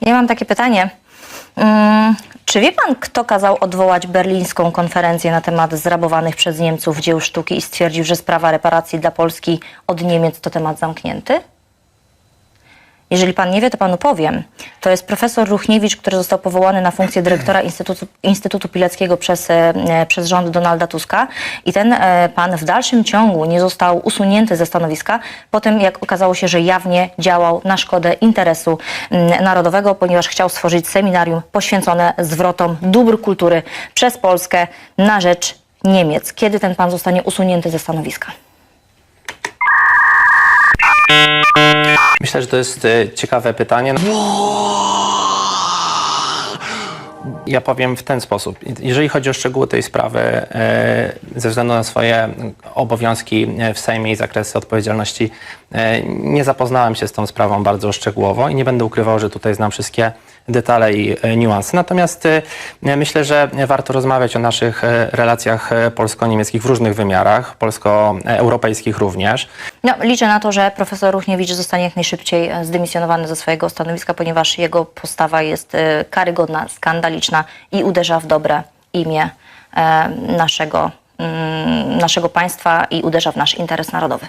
Ja mam takie pytanie. Mm, Czy wie pan, kto kazał odwołać berlińską konferencję na temat zrabowanych przez Niemców dzieł sztuki i stwierdził, że sprawa reparacji dla Polski od Niemiec to temat zamknięty? Jeżeli pan nie wie, to panu powiem. To jest profesor Ruchniewicz, który został powołany na funkcję dyrektora Instytutu, Instytutu Pileckiego przez, e, przez rząd Donalda Tuska. I ten e, pan w dalszym ciągu nie został usunięty ze stanowiska po tym, jak okazało się, że jawnie działał na szkodę interesu narodowego, ponieważ chciał stworzyć seminarium poświęcone zwrotom dóbr kultury przez Polskę na rzecz Niemiec. Kiedy ten pan zostanie usunięty ze stanowiska? Myślę, że to jest e, ciekawe pytanie. Ja powiem w ten sposób. Jeżeli chodzi o szczegóły tej sprawy, e, ze względu na swoje obowiązki e, w Sejmie i zakresy odpowiedzialności, e, nie zapoznałem się z tą sprawą bardzo szczegółowo i nie będę ukrywał, że tutaj znam wszystkie detale i niuanse. Natomiast myślę, że warto rozmawiać o naszych relacjach polsko-niemieckich w różnych wymiarach, polsko-europejskich również. No, liczę na to, że profesor Ruchniewicz zostanie jak najszybciej zdymisjonowany ze swojego stanowiska, ponieważ jego postawa jest karygodna, skandaliczna i uderza w dobre imię e, naszego, mm, naszego państwa i uderza w nasz interes narodowy.